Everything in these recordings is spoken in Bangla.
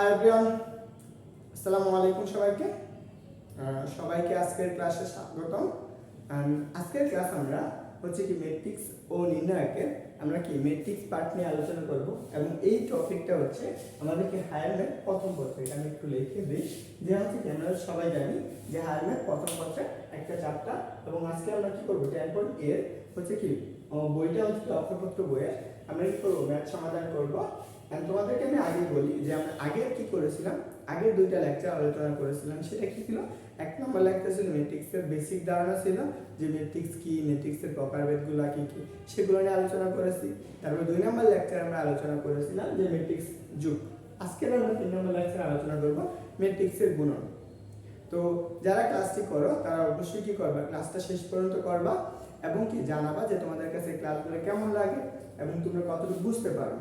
হাই এভরিওয়ান আসসালামু আলাইকুম সবাইকে। সবাইকে আজকের ক্লাসে স্বাগতম। আজকের ক্লাস আমরা হচ্ছে কি মেট্রিক্স ও নির্ণায়কের, আমরা কি মেট্রিক্স পার্ট নিয়ে আলোচনা করব। এবং এই টপিকটা হচ্ছে আমাদেরকে হায়ার ম্যাথ প্রথম পত্র। এটা আমি একটু লিখে দিই। যে হচ্ছে কি আমরা সবাই জানি যে হায়ার ম্যাথ প্রথম পত্রে একটা চাপটা এবং আজকে আমরা কি করব? টেন পয়েন্ট এর হচ্ছে কি বইটা হচ্ছে কি অক্ষরপত্র বইয়ের। আমরা কি করব? ম্যাথ সমাধান করব। তোমাদেরকে আমি আগে বলি যে আমরা আগে কি করেছিলাম? আগের দুইটা লেকচার আলোচনা করেছিলাম। সেটা কি ছিল? এক নম্বর লেকচার ছিল ম্যাট্রিক্সের বেসিক ধারণা ছিল যে ম্যাট্রিক্স কি ম্যাট্রিক্সের প্রকারভেদগুলো কি কি, সেগুলো নিয়ে আলোচনা করেছি। তারপর দুই নম্বর লেকচার আমরা আলোচনা করেছিলাম যে ম্যাট্রিক্স যুগ। আজকের আমরা তিন নম্বর লেকচার আলোচনা করব মেট্রিক্সের গুণন। তো যারা ক্লাসটি করো, তারা অবশ্যই কি করবা? ক্লাসটা শেষ পর্যন্ত করবা এবং কি জানাবা যে তোমাদের কাছে ক্লাসগুলো কেমন লাগে এবং তোমরা কতটুকু বুঝতে পারো।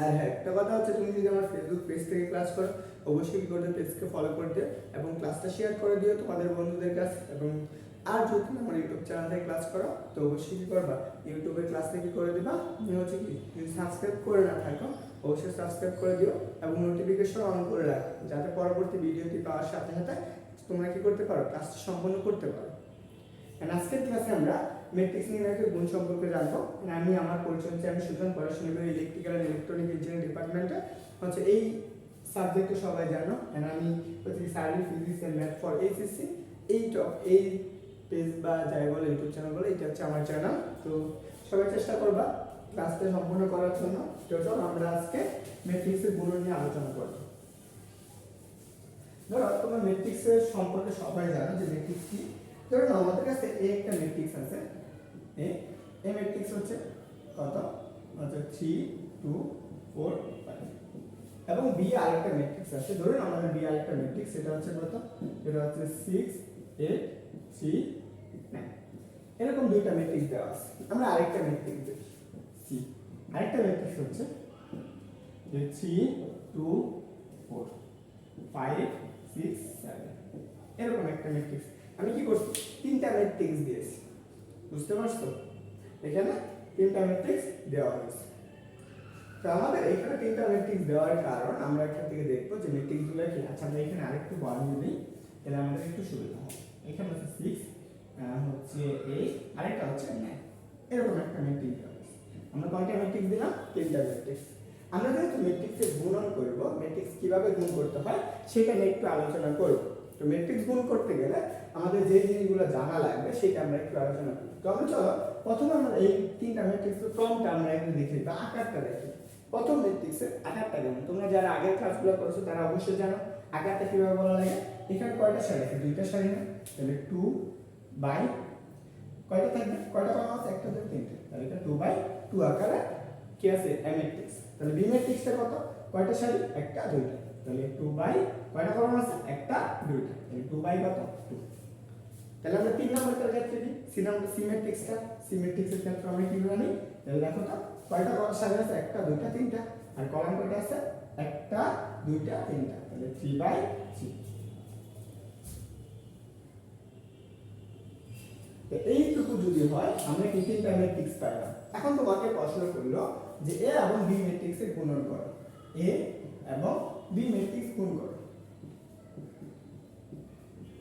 আর হ্যাঁ একটা কথা হচ্ছে তুমি যদি আমার ফেসবুক পেজ থেকে ক্লাস করো, অবশ্যই কি করতে পেজকে ফলো করে দিও এবং ক্লাসটা শেয়ার করে দিও তোমাদের বন্ধুদের কাছে এবং আর যদি আমার ইউটিউব চ্যানেল থেকে ক্লাস করো, তো অবশ্যই কি করবা? ইউটিউবের ক্লাস থেকে করে দিবা? হচ্ছে কি, যদি সাবস্ক্রাইব করে না থাকো, অবশ্যই সাবস্ক্রাইব করে দিও এবং নোটিফিকেশন অন করে রাখো, যাতে পরবর্তী ভিডিওটি পাওয়ার সাথে সাথে তোমরা কি করতে পারো ক্লাসটা সম্পন্ন করতে পারো। আজকের ক্লাসে আমরা ম্যাট্রিক্স নির্ণয়ের গুণ সম্পর্কে জানব। আমি, আমার পরিচয় হচ্ছে আমি সুজন, পড়াশোনা করি ইলেকট্রিক্যাল অ্যান্ড ইলেকট্রনিক ইঞ্জিনিয়ারিং ডিপার্টমেন্টে হচ্ছে এই সাবজেক্টে সবাই জানো। And আমি হচ্ছে science physics and math for HSC এই টপ এই পেজ বা যাই বলে ইউটিউব চ্যানেল বলে, এটা হচ্ছে আমার চ্যানেল তো সবাই চেষ্টা করবা ক্লাসটা সম্পূর্ণ করার জন্য। চলো আমরা আজকে ম্যাট্রিক্সের গুণ নিয়ে আলোচনা করব ধরো, তোমরা ম্যাট্রিক্সের সম্পর্কে সবাই জানো যে ম্যাট্রিক্স কি। ধরো আমাদের কাছে এ একটা ম্যাট্রিক্স আছে এ এই ম্যাট্রিক্স হচ্ছে কত হচ্ছে থ্রি টু ফোর এবং বি আরেকটা ম্যাট্রিক্স আছে ধরুন আমাদের বি আরেকটা ম্যাট্রিক্স সেটা হচ্ছে কত এটা হচ্ছে সিক্স এইট থ্রি নাইন এরকম দুইটা ম্যাট্রিক্স দেওয়া আছে আমরা আরেকটা ম্যাট্রিক্স দেখি সি আরেকটা ম্যাট্রিক্স হচ্ছে যে three two four five six seven এরকম একটা ম্যাট্রিক্স আমি কি করছি? তিনটা ম্যাট্রিক্স দিয়েছি। বুঝতে পারছ? এখানে তিনটা ম্যাট্রিক্স দেওয়া হয়েছে। তো আমাদের এখানে তিনটা ম্যাট্রিক্স দেওয়ার কারণ আমরা এখান থেকে দেখব যে ম্যাট্রিক্সগুলো কি? আচ্ছা আমরা এখানে আরেকটু বাড়িয়ে দিই তাহলে আমাদের একটু সুবিধা হবে। এখানে হচ্ছে সিক্স হচ্ছে এইট আরেকটা হচ্ছে নাইন এরকম একটা ম্যাট্রিক্স দেওয়া। আমরা কয়টা ম্যাট্রিক্স দিলাম? তিনটা ম্যাট্রিক্স আমরা যেহেতু ম্যাট্রিক্সের গুণন করব ম্যাট্রিক্স কীভাবে গুণ করতে হয়, সেটা নিয়ে একটু আলোচনা করব। তো ম্যাট্রিক্স গুণ করতে গেলে আমাদের যে জিনিসগুলো জানা লাগবে সেটা আমরা একটু আলোচনা করি। তো আমরা চলো, প্রথমে আমরা এই তিনটা ম্যাট্রিক্সের ক্রমটা আমরা একটু দেখি বা আকারটা দেখি প্রথম ম্যাট্রিক্সের আকারটা কেমন তোমরা যারা আগের ক্লাসগুলো করেছ তারা অবশ্যই জানো আকারটা কীভাবে বলা লাগে। এখানে কয়টা সারি আছে? দুইটা সারি না? তাহলে টু বাই কয়টা থাকবে? কয়টা কলম আছে? একটা দুটো তিনটে। তাহলে এটা টু বাই টু আকারে কি আছে? এ ম্যাট্রিক্স তাহলে বি ম্যাট্রিক্সটা কত? কয়টা সারি? একটা, দুইটা। তাহলে টু বাই কয়টা কলম আছে? একটা, দুইটা। তাহলে টু বাই কত? টু তাহলে আমরা তিন নম্বরটার ক্ষেত্রে দিই সি নম্বর সি ম্যাট্রিক্সটা সি ম্যাট্রিক্সের ক্ষেত্রে আমরা কি জানি? তাহলে দেখো তো, কয়টা কলম সারি আছে? একটা, দুইটা, তিনটা। আর কলম কয়টা আছে? একটা, দুইটা, তিনটা। তাহলে থ্রি বাই থ্রি তো এইটুকু যদি হয়, আমরা কি তিনটা ম্যাট্রিক্স পাইলাম। এখন তোমাকে প্রশ্ন করল যে এ এবং বি ম্যাট্রিক্সের গুণন করো এ এবং বি ম্যাট্রিক্স গুণ করো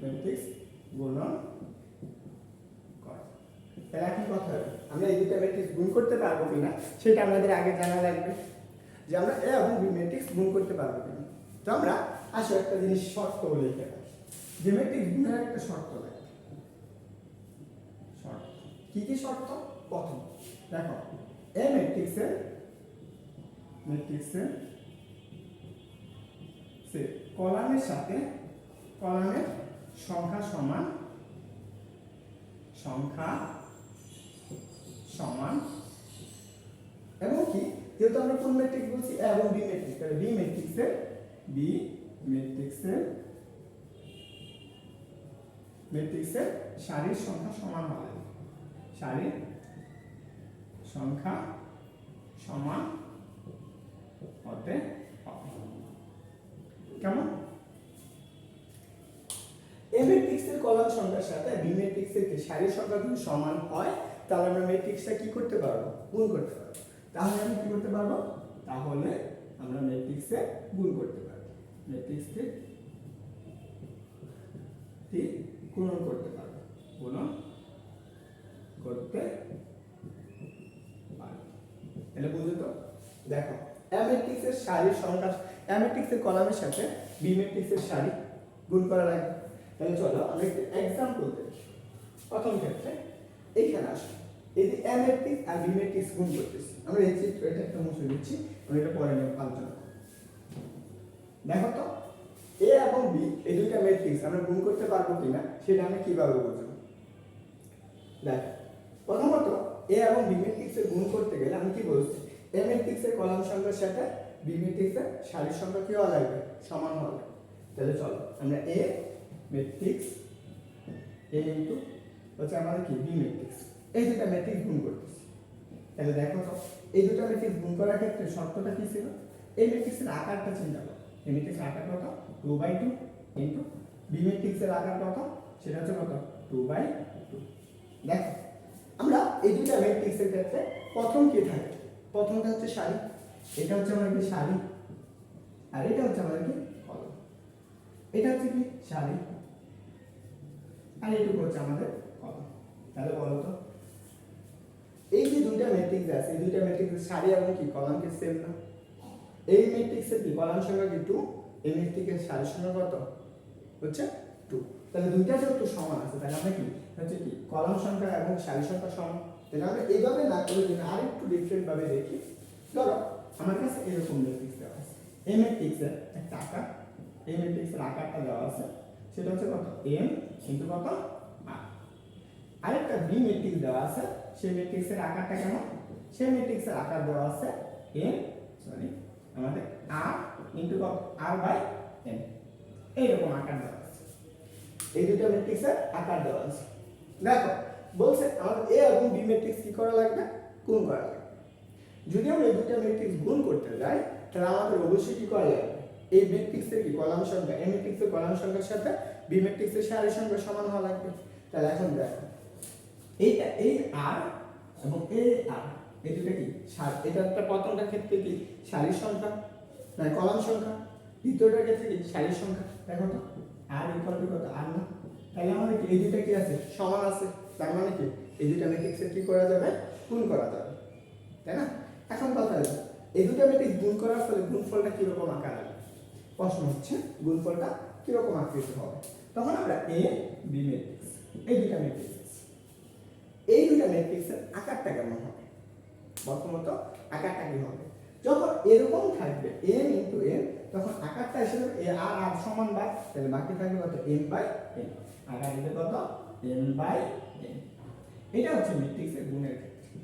ম্যাট্রিক্স গুণন করো তাহলে এখন কথা হবে? আমরা এই দুটা ম্যাট্রিক্স গুণ করতে পারব কিনা, সেটা আমাদের আগে জানা লাগবে যে আমরা এ এবং বি ম্যাট্রিক্স গুণ করতে পারব কিনা। তো আমরা আসো একটা জিনিস শর্ত লিখে রাখি যে ম্যাট্রিক্স গুণের একটা শর্ত লাগে। শর্ত। কি কি শর্ত? প্রথম, দেখো এ ম্যাট্রিক্সের ম্যাট্রিক্সের সে কলামের সাথে কলামের সংখ্যা সমান সংখ্যা সমান, এবং কি? যেহেতু আমরা কোন ম্যাট্রিক্স বলছি? এবং বি ম্যাট্রিক্স তাহলে বি ম্যাট্রিক্সের বি ম্যাট্রিক্সের ম্যাট্রিক্সের সারির সংখ্যা সমান হবে। সারির সংখ্যা সমান হতে হবে। কেমন? এ কলাম সংখ্যার সাথে বি ম্যাট্রিক্সের সারির সংখ্যা যদি সমান হয়, তাহলে আমরা ম্যাট্রিক্সটা কি করতে পারব? গুণ করতে পারব। তাহলে আমি কি করতে পারব? তাহলে আমরা ম্যাট্রিক্সে গুণ করতে পারব। ম্যাট্রিক্সকে গুণন করতে পারবে। গুণন করতে পারবে। এটা বুঝলে তো? দেখো এ ম্যাট্রিক্সের সারির সংখ্যা এ ম্যাট্রিক্সের কলামের সাথে বি ম্যাট্রিক্সের সারি গুণ করা লাগবে তাহলে চলো, আমি একটু এক্সাম্পল দেখি প্রথম ক্ষেত্রে এইখানে আসো। এই যে এ ম্যাট্রিক্স আর বি ম্যাট্রিক্স গুণ করতেছি। আমরা এই চিত্র এটা একটা মুছে দিচ্ছি, আমরা এটা পরে নিয়ে আলোচনা। দেখো তো এ এবং বি এই দুইটা ম্যাট্রিক্স আমরা গুণ করতে পারব কিনা, সেটা আমি কীভাবে বুঝব? দেখ, প্রথমত এ এবং বি ম্যাট্রিক্সের গুণ করতে গেলে আমি কি বলছি? এ ম্যাট্রিক্সের কলাম সংখ্যার সাথে বি ম্যাট্রিক্সের সারির সংখ্যা কি হওয়া লাগবে? সমান হওয়া লাগবে। তাহলে চলো, আমরা এ ম্যাট্রিক্স এ ইন্টু হচ্ছে আমাদের কি? বি ম্যাট্রিক্স এই দুটা ম্যাট্রিক্স গুণ করতেছি। তাহলে দেখো তো, এই দুটো ম্যাট্রিক্স গুণ করার ক্ষেত্রে শর্তটা কি ছিল? এই ম্যাট্রিক্সের আকারটা চিন্তা করো। এই ম্যাট্রিক্সের আকার কত? Two by two into B ম্যাট্রিক্সের আকার কত? সেটা হচ্ছে কত? টু বাই টু দেখো, আমরা এই দুটা ম্যাট্রিক্সের ক্ষেত্রে প্রথম কি থাকে? প্রথমটা হচ্ছে সারি। এটা হচ্ছে আমাদের কি সারি আর এটা হচ্ছে আমাদের কি কলম? এটা হচ্ছে কি সারি আর এইটুকু হচ্ছে আমাদের কলম। তাহলে বলো তো, এই যে দুইটা ম্যাট্রিক্স আছে, এই দুইটা ম্যাট্রিক্সের সারি এবং কি কলাম কি সেম না? এই ম্যাট্রিক্সের কি কলাম সংখ্যা কি টু এই ম্যাট্রিক্সের সারি সংখ্যা কত? হচ্ছে টু তাহলে দুইটা যেহেতু সমান আছে, তাহলে আমরা কি? হচ্ছে কি কলাম সংখ্যা এবং সারি সংখ্যা সমান। তাহলে আমরা এইভাবে না করে যদি আরেকটু ডিফারেন্ট ভাবে দেখি ধরো, আমার কাছে এরকম ম্যাট্রিক্স দেওয়া আছে। এই ম্যাট্রিক্সের একটা আকার, এই ম্যাট্রিক্সের আকারটা দেওয়া আছে, সেটা হচ্ছে কত? এম ইন্টু কত? আর আরেকটা বি ম্যাট্রিক্স দেওয়া আছে, সেই ম্যাট্রিক্সের আকারটা কেমন? সেই ম্যাট্রিক্সের আকার দেওয়া আছে এম সরি আমাদের আর ইন্টু কত? আর বাই এন এইরকম আকার দেওয়া আছে। এই দুটো ম্যাট্রিক্সের আকার দেওয়া আছে। দেখো, বলছে আমাদের এ এবং বি ম্যাট্রিক্স কি করা লাগবে? গুণ করা লাগবে। যদি আমরা এই দুটো ম্যাট্রিক্স গুণ করতে যাই, তাহলে আমাদের অবশ্যই কি করা লাগবে এই ম্যাট্রিক্সের কি? কলাম সংখ্যা। এ ম্যাট্রিক্সের কলাম সংখ্যার সাথে বি ম্যাট্রিক্সের সারি সংখ্যা সমান হওয়া লাগবে। তাহলে এখন দেখো এইটা এই আর এবং এ আর এই দুটো কি? সার, এটা একটা প্রথমটা ক্ষেত্রে কি? সারির সংখ্যা না কলাম সংখ্যা। দ্বিতীয়টা ক্ষেত্রে কি? সারির সংখ্যা। দেখো তো আর ইকুয়াল টু কত? আর না? তাহলে আমাদের কি? এই দুটো কি আছে? সমান আছে। তার মানে কি? এই দুটো ম্যাট্রিক্সের কি করা যাবে? গুণ করা যাবে। তাই না? এখন কথা হচ্ছে এই দুটো ম্যাট্রিক্স গুণ করার ফলে গুণফলটা কীরকম আকার হবে? প্রশ্ন হচ্ছে, গুণফলটা কীরকম আকৃতি হবে? তখন আমরা এ বি ম্যাট্রিক্স এই দুটা ম্যাট্রিক্স এই দুটা ম্যাট্রিক্সের আকারটা কেমন হবে? প্রথমত, আকারটা কি হবে? যখন এরকম থাকবে এন ইন্টু এন তখন আকারটা এসে যাবে এ আর আর সমান বাই, তাহলে বাকি থাকবে কত? এম বাই এন আকার দিতে কত? এম বাই এন এটা হচ্ছে ম্যাট্রিক্সের গুণের ক্ষেত্রে।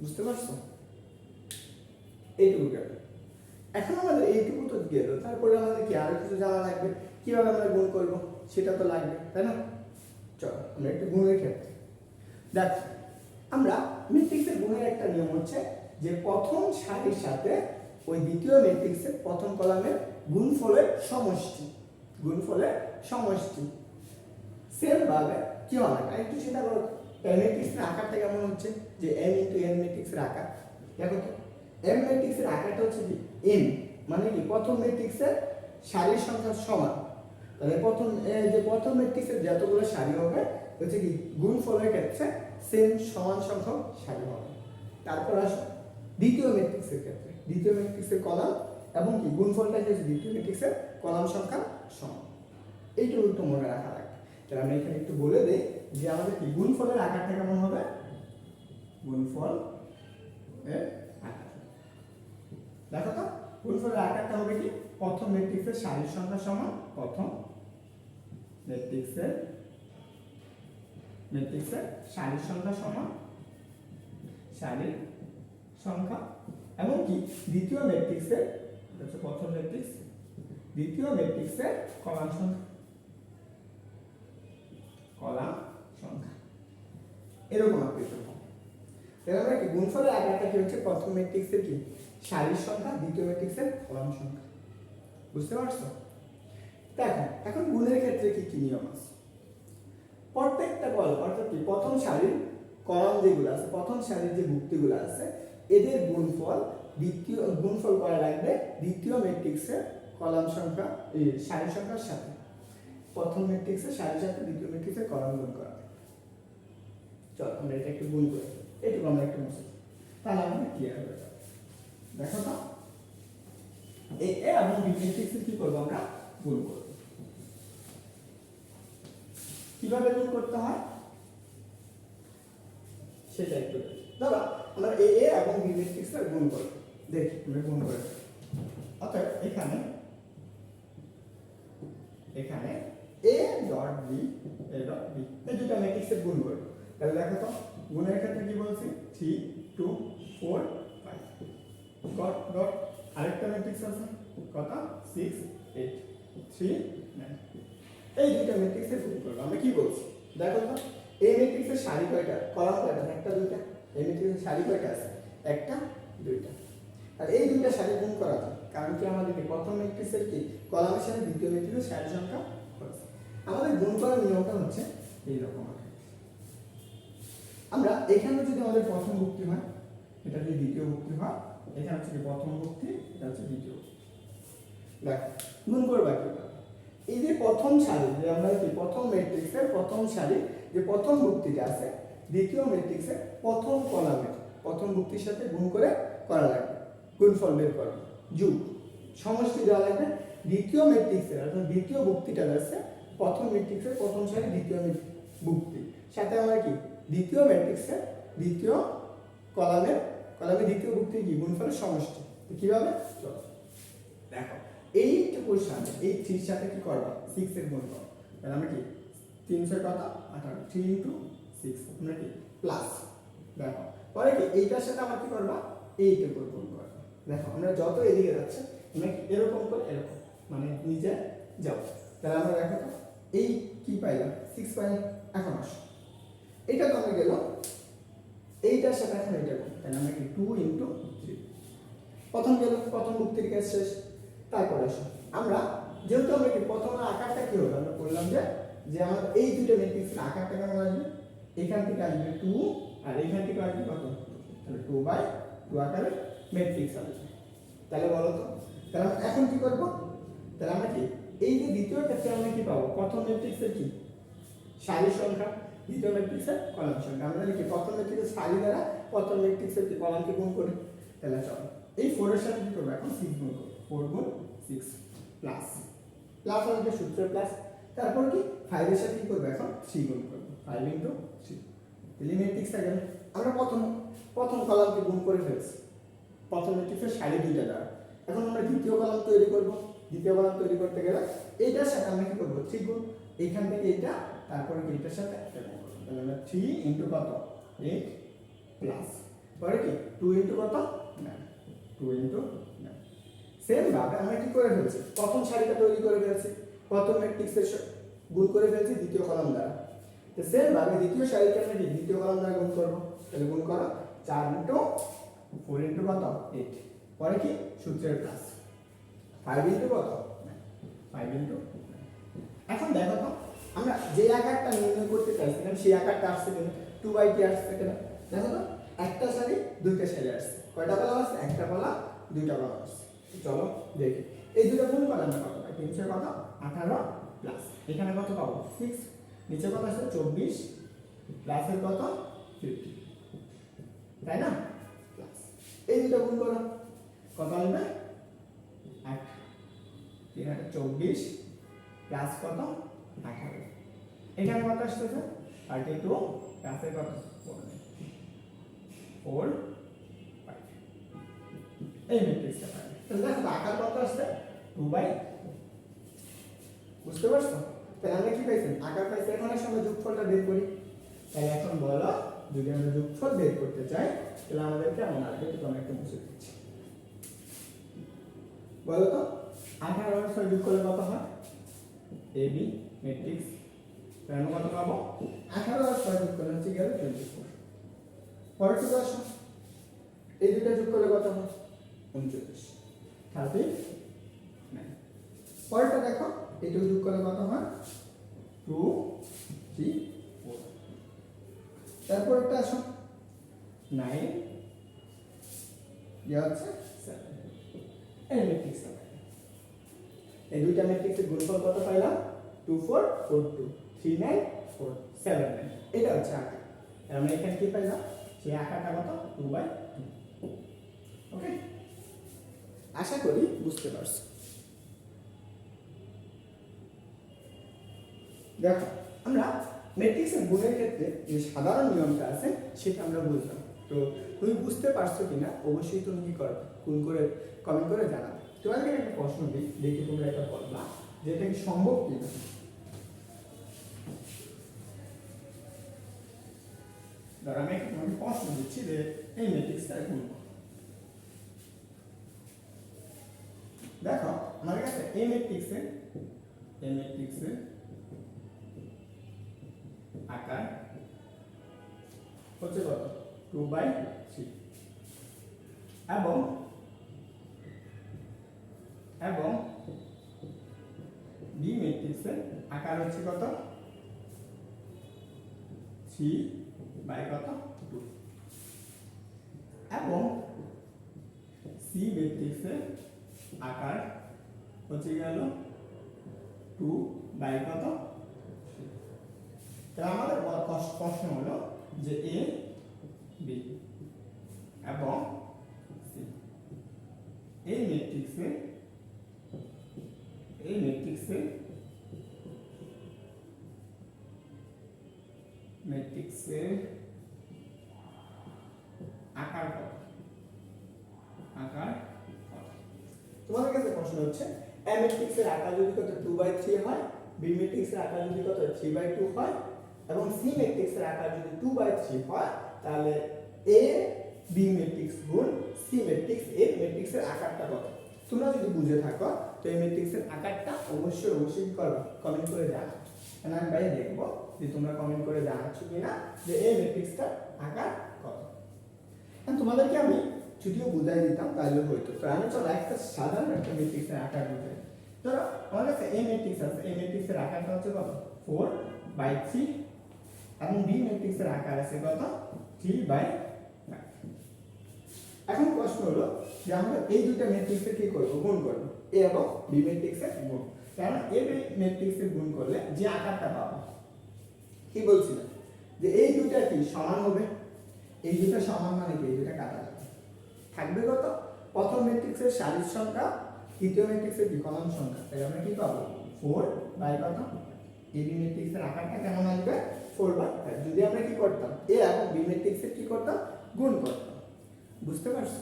বুঝতে পারছ? এইটুকু গেল এখন আমাদের এইটুকু তো গেল তারপরে আমাদের কি আরও কিছু জানা লাগবে? কীভাবে আমরা গুণ করব? সেটা তো লাগবে, তাই না? চলো, আমরা একটু গুণের ক্ষেত্রে দেখ, আমরা ম্যাট্রিক্সের গুণের একটা নিয়ম হচ্ছে যে প্রথম সারির সাথে ওই দ্বিতীয় ম্যাট্রিক্সের প্রথম কলামের গুণফলের সমষ্টি গুণফলের সমষ্টি। সেম ভাবে কি আর একটু চিন্তা করো এই ম্যাট্রিক্সের আকারটা কেমন হচ্ছে? যে m ইন্টু n ম্যাট্রিক্সের আকার। দেখো তো m ম্যাট্রিক্সের আকারটা হচ্ছে কি? N মানে কি? প্রথম ম্যাট্রিক্সের সারির সংখ্যা সমান। তাহলে প্রথম যে প্রথম ম্যাট্রিক্সের যতগুলো সারি হবে, হচ্ছে কি? গুণফলের ক্ষেত্রে সেম সমান সংখ্যক সারি হবে। তারপর আসো দ্বিতীয় ম্যাট্রিক্সের ক্ষেত্রে। দ্বিতীয় ম্যাট্রিক্সের কলাম এবং কি? গুণফলটা হচ্ছে দ্বিতীয় ম্যাট্রিক্সের কলাম সংখ্যা সমান। এইটুকু একটু মনে রাখা লাগবে। তাহলে আমরা এখানে একটু বলে দেই যে আমাদের কি? গুণফলের আকারটা কেমন হবে? গুণফল আকার দেখো তো গুণফলের আকারটা হবে কি? প্রথম ম্যাট্রিক্সের সারির সংখ্যা সমান প্রথম ম্যাট্রিক্সের ম্যাট্রিক্সের সারির সংখ্যা সমান সারির সংখ্যা। এবং কি? দ্বিতীয় ম্যাট্রিক্সের হচ্ছে প্রথম ম্যাট্রিক্স দ্বিতীয় ম্যাট্রিক্সের কলাম সংখ্যা। কলাম সংখ্যা। এরকম হবে তাহলে আমরা কি গুণফলের আকারটা কি হচ্ছে? প্রথম ম্যাট্রিক্সের কি? সারির সংখ্যা, দ্বিতীয় ম্যাট্রিক্সের কলাম সংখ্যা। বুঝতে পারছ? দেখো, এখন গুণের ক্ষেত্রে কি কি নিয়ম আছে? প্রত্যেকটা কল অর্থাৎ কি, প্রথম সারির কলাম যেগুলো আছে, প্রথম সারির যে মুক্তিগুলো আছে, এদের গুণফল দ্বিতীয়, গুণফল করা লাগবে দ্বিতীয় ম্যাট্রিক্সের কলাম সংখ্যা সারি সংখ্যার সাথে। প্রথম ম্যাট্রিক্সে সারির সাথে দ্বিতীয় ম্যাট্রিক্সের কলাম গুণ করা। চল, আমরা এটা একটু গুণ করি। এইটুকু আমরা একটু মুছে। তাহলে আমাদের ক্লিয়ার হয়ে দেখো তো। এ এ এবং বি ম্যাট্রিক্সে কি করব আমরা? গুণ করব। কীভাবে গুণ করতে হয়? সেটা একটু দাদা আমরা এ এ এবং বি ম্যাট্রিক্সের গুণ করব। দেখি আমরা গুণ করে অতএব এখানে এখানে A dot B A dot B এই দুটো ম্যাট্রিক্সের গুণ করব। তাহলে দেখো তো গুণের ক্ষেত্রে কি বলছি? Three two four dot dot আরেকটা ম্যাট্রিক্স আছে কত সিক্স এইট থ্রি নাইন এই দুটো ম্যাট্রিক্সের গুণ করব আমরা কি বলছি? দেখো তো, এই ম্যাট্রিক্সের সারি কয়টা? কলাম কয়টা? একটা, দুইটা। এই ম্যাট্রিক্সের সারি কয়টা আছে? একটা, দুইটা। আর এই দুইটা সারি গুণ করা যায় কারণ কি আমাদেরকে প্রথম ম্যাট্রিক্সের কি? কলামের সাথে দ্বিতীয় ম্যাট্রিক্সের সারি সংখ্যা হচ্ছে। আমাদের গুণ করার নিয়মটা হচ্ছে এইরকম আর। আমরা এখানে যদি আমাদের প্রথম ভুক্তি হয়, এটা যদি দ্বিতীয় ভুক্তি হয় এখানে হচ্ছে প্রথম ভুক্তি এটা হচ্ছে দ্বিতীয়। দেখ গুণ করবা কীভাবে এই যে প্রথম সারি, যে আমরা কি প্রথম ম্যাট্রিক্সের প্রথম সারি, যে প্রথম ভুক্তিটা আছে, দ্বিতীয় ম্যাট্রিক্সের প্রথম কলামের প্রথম ভুক্তির সাথে গুণ করে করা লাগবে। গুণফল বের করা। যুগ। সমষ্টি দেওয়া লাগবে। দ্বিতীয় ম্যাট্রিক্সের অর্থাৎ দ্বিতীয় ভুক্তিটা আছে প্রথম ম্যাট্রিক্সের প্রথম সারি, দ্বিতীয় ভুক্তি সাথে আমরা কি? দ্বিতীয় ম্যাট্রিক্সের দ্বিতীয় কলামের কলামের দ্বিতীয় ভুক্তি কি? গুণফলের সমষ্টি। কীভাবে? চলো। দেখো এইটুকুর সাথে এই থ্রির সাথে কি করবা? সিক্স এর গুণ করো তাহলে আমরা কি? তিনশো কত? আঠারো। থ্রি ইন্টু সিক্স আমরা কি? প্লাস দেখো, পরে কি? এইটার সাথে আমার কি করবা? এইটুকুর গুণ করবা। দেখো, আমরা যত এদিকে যাচ্ছে, আমরা এরকম করে এরকম মানে নিজে যাও তাহলে আমরা দেখো তো, এই কি পাইলাম? সিক্স পাইলাম, এখন আসো। এইটা তো আমরা গেল এইটার সাথে এখন এইটা তাহলে আমরা কি টু ইন্টু থ্রি প্রথম গেল, প্রথম মুক্তির কাজ শেষ। তারপরে আসো। আমরা যেহেতু আমরা কি প্রথম আকারটা কি হলো আমরা বললাম যে যে আমার এই দুটো ম্যাট্রিক্সের আকারটা কেমন আসবে? এখান থেকে আসবে টু আর এখান থেকে আসবে কত? তাহলে টু বাই টু আকারের ম্যাট্রিক্স আসবে তাহলে বলো তো, তাহলে এখন কি করব? তাহলে আমরা কি, এই যে দ্বিতীয় ক্ষেত্রে আমরা কি পাবো? প্রথম ম্যাট্রিক্সের কি? সারি সংখ্যা। দ্বিতীয় ম্যাট্রিক্সের কলাম সংখ্যা আমরা কি? প্রথম ম্যাট্রিক্সের সারি দ্বারা প্রথম ম্যাট্রিক্সের কি কলামকে গুণ করি, তাহলে চলো। এই ফোরের সাথে কি করব? এখন সিক্স গুণ করব। ফোর গুণ সিক্স প্লাস প্লাস আসবে সূত্র প্লাস তারপর কি? ফাইভের সাথে কি করব? এখন থ্রি গুণ করব। ফাইভ ইন্টু থ্রি তাহলে ম্যাট্রিক্সটা গেল। আমরা প্রথম প্রথম কলামকে গুণ করে ফেলছি। প্রথম ম্যাট্রিক্সের সারি দুইটা দ্বারা। এখন আমরা দ্বিতীয় কলাম তৈরি করব। দ্বিতীয় কলাম তৈরি করতে গেলে এইটার সাথে আমরা কি করব? থ্রি গুণ। এইখান থেকে এইটা তারপরে কি সাথে একটা তাহলে আমরা থ্রি ইন্টু কত? এইট প্লাস পরে কি? টু ইন্টু কত? Nine two into nine same ভাবে আমরা কি করে ফেলছি? প্রথম সারিটা তৈরি করে ফেলছি। প্রথম ম্যাট্রিক্সের গুণ করে ফেলছি দ্বিতীয় কলাম দ্বারা। তো সেম ভাবে দ্বিতীয় সারিকে আমরা দ্বিতীয় কলাম দ্বারা গুণ করব? তাহলে গুণ করো চার ইন্টু ফোর ইন্টু কত? এইট পরে কি? সূত্রের প্লাস ফাইভ ইন্টু কত? ফাইভ ইন্টু এখন দেখো তো আমরা যে আকারটা নির্ণয় করতে চাইছিলাম সেই আকারটা আসছে কেন? টু বাই টি আসছে কেন? দেখো তো, একটা সারি, দুইটা সারি আসছে। কয়টা কলাম আসছে? একটা কলাম দুইটা কলাম আসছে। চলো, দেখি। এই দুটো গুণ কলাম কত? পাই তিনশো কত? আঠারো প্লাস এখানে কত পাবো? সিক্স নিচে কত আসছে? চব্বিশ প্লাসের কত? ফিফটি তাই না? প্লাস এই দুটো গুণ করো। কত আসবে? আট তিন আট চব্বিশ। প্লাস কত? এখানে কত আসতেছে থার্টি টু প্লাসের কত? ফোর এই ম্যাট্রিক্সটা তাহলে দেখো আকার কত আসছে? টু বাই বুঝতে পারছ? তাহলে আমরা কি পাইছি? আকার পাইছি। এখন সঙ্গে যোগফলটা বের করি। তাহলে এখন বলো, যদি আমরা যোগফল বের করতে চাই, তাহলে আমাদের কেমন আসবে? একটু আমি একটু মুছে দিচ্ছি। বলো তো, আঠারো ছয় যোগ করলে কত হয়? এ বি ম্যাট্রিক্স কেন কত পাবো আঠারো আর ছয় যোগ করলে হচ্ছে গেল টোয়েন্টি ফোর পরে টুকু আসো এই দুটো যোগ করলে কত হয়? উনচল্লিশ। থার্টি পরেরটা দেখো এইটুকু যোগ করলে কত হয়? টু থ্রি ফোর তারপরটা আসো। নাইন ইয়ে হচ্ছে সেভেন এই ম্যাট্রিক্সটা এই দুইটা ম্যাট্রিক্সের গুণফল কত পাইলাম? Two four four two, three nine, four seven nine. এটা হচ্ছে আর আমরা এখানে কি পাইলাম? সেই আকারটা কত? Two by two. ওকে আশা করি বুঝতে পারছ। দেখো, আমরা ম্যাট্রিক্সের গুণের ক্ষেত্রে যে সাধারণ নিয়মটা আছে, সেটা আমরা বুঝলাম। তো তুমি বুঝতে পারছ কিনা, অবশ্যই তুমি কি করবে? কোন করে কমেন্ট করে জানাবে। তোমাদেরকে একটা প্রশ্ন দিই, দেখি তোমরা এটা বলবা যে এটা কি সম্ভব কিনা। ধর আমি একটা তোমাকে প্রশ্ন দিচ্ছি যে এই ম্যাট্রিক্সটা গুণ। দেখো আমার কাছে এই ম্যাট্রিক্সের এই ম্যাট্রিক্সের আকার হচ্ছে কত টু বাই থ্রি এবং এবং বি ম্যাট্রিক্সের আকার হচ্ছে কত থ্রি বাই কত টু এবং সি ম্যাট্রিক্সের আকার হচ্ছে গেল টু বাই কত তাহলে আমাদের প্রশ্ন হলো যে এ প্রশ্ন হচ্ছে এ ম্যাট্রিক্সের আকার যদি কত টু বাই থ্রি হয় বি ম্যাট্রিক্সের আকার যদি কত থ্রি বাই টু হয়, এবং সি ম্যাট্রিক্সের আকার যদি টু বাই থ্রি হয়, তাহলে এ বি ম্যাট্রিক্স গুণ সি ম্যাট্রিক্স এ ম্যাট্রিক্সের আকারটা কত? তোমরা যদি বুঝে থাকো, তো এই ম্যাট্রিক্সের আকারটা অবশ্যই অবশ্যই কি করবে কমেন্ট করে জানাও। কারণ আমি বাইরে দেখব যে তোমরা কমেন্ট করে জানাচ্ছ কিনা যে এই ম্যাট্রিক্সটার আকার কত। তোমাদেরকে আমি যদিও বুঝাই দিতাম, তাহলে হইতো। তো আমি চলো একটা সাধারণ একটা ম্যাট্রিক্সের আকার বুঝাই ধরো আমার কাছে এই ম্যাট্রিক্স আছে। এই ম্যাট্রিক্সের আকারটা হচ্ছে কত? ফোর বাই থ্রি এবং বি ম্যাট্রিক্সের আকার আছে কত? থ্রি বাই এখন প্রশ্ন হলো যে আমরা এই দুটো ম্যাট্রিক্সের কি করব? গুণ করব। এ এবং বি ম্যাট্রিক্সের গুণ। কারণ এ বি ম্যাট্রিক্সের গুণ করলে যে আকারটা পাবো। কি বলছিলাম? যে এই দুটা কি সমান হবে? এই দুটা সমান মানে কি? এই দুটা কাটা থাকবে কত প্রথম ম্যাট্রিক্সের সারির সংখ্যা, তৃতীয় ম্যাট্রিক্সের বিকলন সংখ্যা। তাই আমরা কি পাবো? ফোর বাই কত? এ বি ম্যাট্রিক্সের আকারটা কেমন আসবে? ফোর বাই ফাইভ যদি আমরা কি করতাম? এ এবং বি ম্যাট্রিক্সের কি করতাম? গুণ করতাম। বুঝতে পারছ?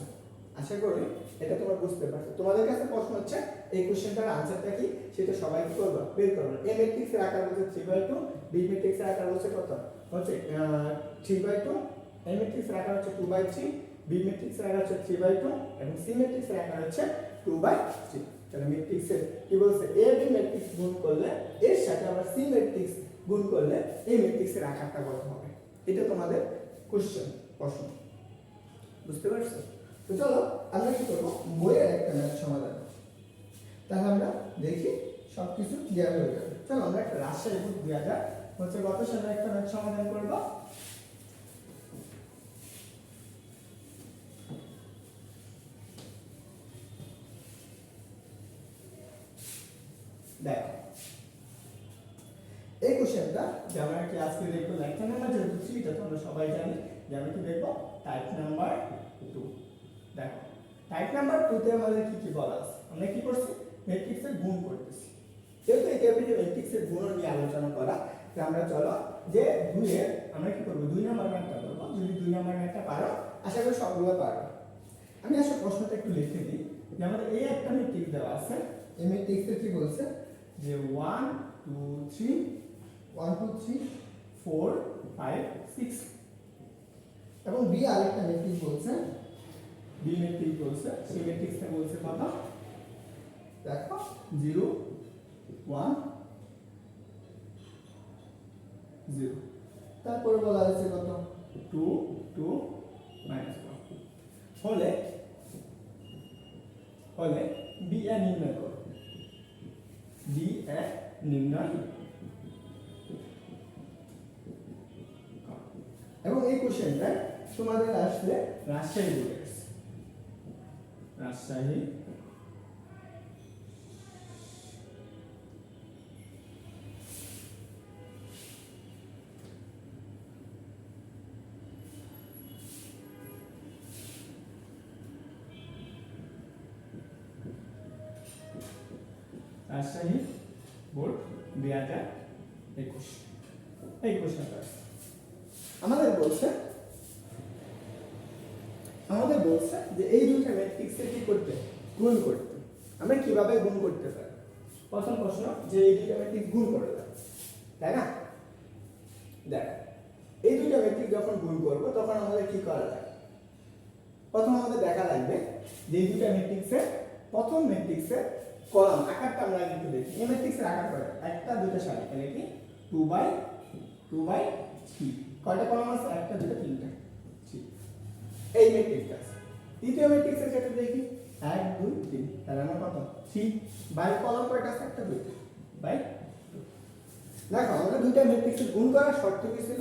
আশা করি এটা তোমরা বুঝতে পারছ। তোমাদের কাছে প্রশ্ন হচ্ছে, এই কোশ্চেনটার আনসারটা কি? সেটা সবাই করবে? বের করবে এ ম্যাট্রিক্সের আকার হচ্ছে থ্রি বাই টু বি ম্যাট্রিক্সের আকার হচ্ছে কত? হচ্ছে থ্রি বাই টু এ ম্যাট্রিক্সের আকার হচ্ছে টু বাই থ্রি বি ম্যাট্রিক্সের আকার হচ্ছে থ্রি বাই টু এবং সি ম্যাট্রিক্সের আকার হচ্ছে টু বাই থ্রি তাহলে ম্যাট্রিক্সের কি বলছে? এ বি ম্যাট্রিক্স গুণ করলে, এর সাথে আমরা সি ম্যাট্রিক্স গুণ করলে এই ম্যাট্রিক্সের আকারটা কত হবে। এটা তোমাদের কোশ্চেন প্রশ্ন। বুঝতে পারছ? তো চলো, আমরা কি করব? বইয়ের একটা ম্যাথ সমাধান। তাহলে আমরা দেখি সব কিছু ক্লিয়ার হয়ে যাবে চলো, আমরা একটা রাজশাহী বুক দুই হাজার হচ্ছে গত সালে একটা ম্যাথ সমাধান করব দেখো এই কোশ্চেনটা যে আমরা কি আজকে দেখব লেকচার নাম্বার যেহেতু থ্রিটা তো আমরা সবাই জানি। যে আমরা কি দেখব টাইপ নাম্বার টু দেখো টাইপ নাম্বার টুতে আমাদের কি কি বলা আছে? আমরা কি করছি? ম্যাট্রিক্সের গুণ করতেছি। যেহেতু এই টেবিলে ম্যাট্রিক্সের গুণ নিয়ে আলোচনা করা, তো আমরা চলো যে দুইয়ের আমরা কি করব? দুই নাম্বার ম্যাথটা করব। যদি দুই নাম্বার ম্যাথটা পারো, আশা করি সবগুলো পারো। আমি আসলে প্রশ্নটা একটু লিখে দিই। যে আমাদের এই একটা ম্যাট্রিক্স দেওয়া আছে, এই ম্যাট্রিক্সে কি বলছে? যে one two three one two three four five six এবং বি আরেকটা ম্যাট্রিক্স বলছে। বি ম্যাট্রিক্স বলছে। সেই ম্যাট্রিক্সটা বলছে কত? দেখো জিরো ওয়ান জিরো তারপরে বলা হয়েছে কত? টু টু মাইনাস ওয়ান হলে হলে বি এ নির্ণয় করো। বি এ নির্ণয় এবং এই কোশ্চেনটা তোমাদের আসলে রাজশাহী বোর্ডে রাজশাহী। রাজশাহী বোর্ড, দুই হাজার একুশ। এই কোশ্চেনটা আমাদের বলছে আমাদের বলছে যে এই দুইটা ম্যাট্রিক্সের কি করতে, গুণ করতে। আমরা কীভাবে গুণ করতে পারি? প্রথম প্রশ্ন, যে এই দুইটা ম্যাট্রিক্স গুণ করে দেয়। তাই না? দেখ, এই দুইটা ম্যাট্রিক্স যখন গুণ করব, তখন আমাদের কি করা যায়? প্রথম আমাদের দেখা লাগবে যে এই দুইটা ম্যাট্রিক্সের প্রথম ম্যাট্রিক্সের কলাম, আকারটা আমরা একটু দেখি। এই ম্যাট্রিক্সের আকার করে একটা দুটো সারি তাহলে কি? Two by two by three কয়টা কলাম আছে? একটা দুটো তিনটা। এই ম্যাট্রিক্সটা আছে। দ্বিতীয় ম্যাট্রিক্সের ক্ষেত্রে দেখি। এক, দুই, তিন। তাহলে আমার কত? থ্রি বাই কলাম কয়টা আছে? একটা, দুইটা। বাই দেখো আমরা দুইটা ম্যাট্রিক্সের গুণ করার শর্ত কি ছিল?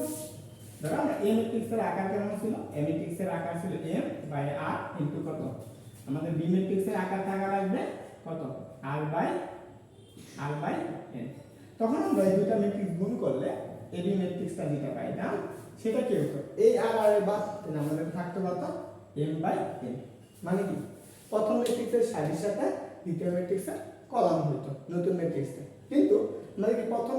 ধরো আমরা এ ম্যাট্রিক্সের আকার কেমন ছিল? এ ম্যাট্রিক্সের আকার ছিল এম বাই আর ইনটু কত? আমাদের বি ম্যাট্রিক্সের আকার থাকা লাগবে কত? R by R by N তখন আমরা এই দুইটা ম্যাট্রিক্স গুণ করলে এ বি ম্যাট্রিক্সটা যেটা না? সেটা কি হতো এই আর আর বা আমাদের থাকতো কত? এম বাই এন মানে কি? প্রথম ম্যাট্রিক্সের সারির সাথে দ্বিতীয় ম্যাট্রিক্সের কলাম হতো নতুন ম্যাট্রিক্সটা কিন্তু মানে কি? প্রথম